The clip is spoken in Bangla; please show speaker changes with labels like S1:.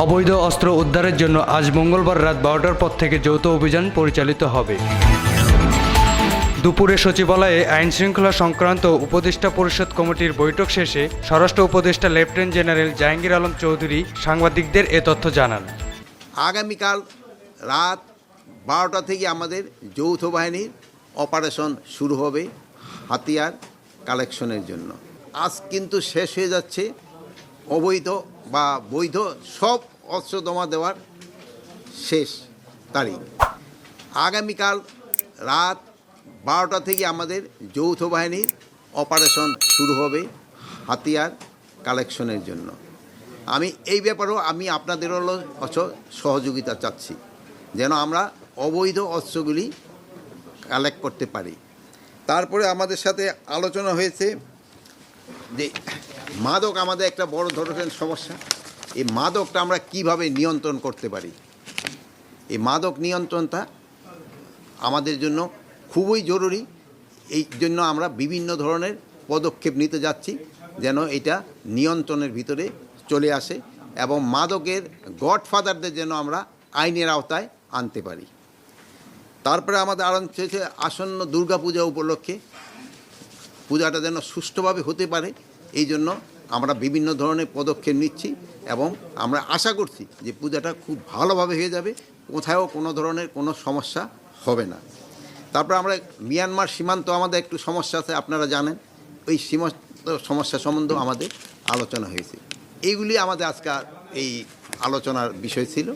S1: অবৈধ অস্ত্র উদ্ধারের জন্য আজ মঙ্গলবার রাত বারোটার পর থেকে যৌথ অভিযান পরিচালিত হবে। দুপুরে সচিবালয়ে আইন শৃঙ্খলা সংক্রান্ত উপদেষ্টা পরিষদ কমিটির বৈঠক শেষে স্বরাষ্ট্র উপদেষ্টা লেফটেন্যান্ট জেনারেল জাহাঙ্গীর আলম চৌধুরী সাংবাদিকদের এ তথ্য জানান।
S2: আগামীকাল রাত বারোটা থেকে আমাদের যৌথ বাহিনীর অপারেশন শুরু হবে হাতিয়ার কালেকশনের জন্য। আজ কিন্তু শেষ হয়ে যাচ্ছে অবৈধ বা বৈধ সব অস্ত্র জমা দেওয়ার শেষ তারিখ। আগামীকাল রাত বারোটা থেকে আমাদের যৌথ বাহিনীর অপারেশন শুরু হবে হাতিয়ার কালেকশনের জন্য। আমি এই ব্যাপারেও আমি আপনাদের হলো অস- সহযোগিতা চাচ্ছি, যেন আমরা অবৈধ অস্ত্রগুলি কালেক্ট করতে পারি। তারপরে আমাদের সাথে আলোচনা হয়েছে যে মাদক আমাদের একটা বড় ধরনের সমস্যা। এই মাদকটা আমরা কীভাবে নিয়ন্ত্রণ করতে পারি? এই মাদক নিয়ন্ত্রণটা আমাদের জন্য খুবই জরুরি। এই জন্য আমরা বিভিন্ন ধরনের পদক্ষেপ নিতে যাচ্ছি যেন এটা নিয়ন্ত্রণের ভিতরে চলে আসে এবং মাদকের গডফাদারদের যেন আমরা আইনের আওতায় আনতে পারি। তারপরে আমাদের আরম্ভ হয়েছে আসন্ন দুর্গাপূজা উপলক্ষে পূজাটা যেন সুষ্ঠুভাবে হতে পারে, এই জন্য আমরা বিভিন্ন ধরনের পদক্ষেপ নিচ্ছি এবং আমরা আশা করছি যে পূজাটা খুব ভালোভাবে হয়ে যাবে কোথাও কোনো ধরনের কোনো সমস্যা হবে না। তারপর আমরা মিয়ানমার সীমান্ত, আমাদের একটু সমস্যা আছে, আপনারা জানেন, ওই সীমান্ত সমস্যা সম্বন্ধেও আমাদের আলোচনা হয়েছে। এইগুলি আমাদের আজকাল এই আলোচনার বিষয় ছিল।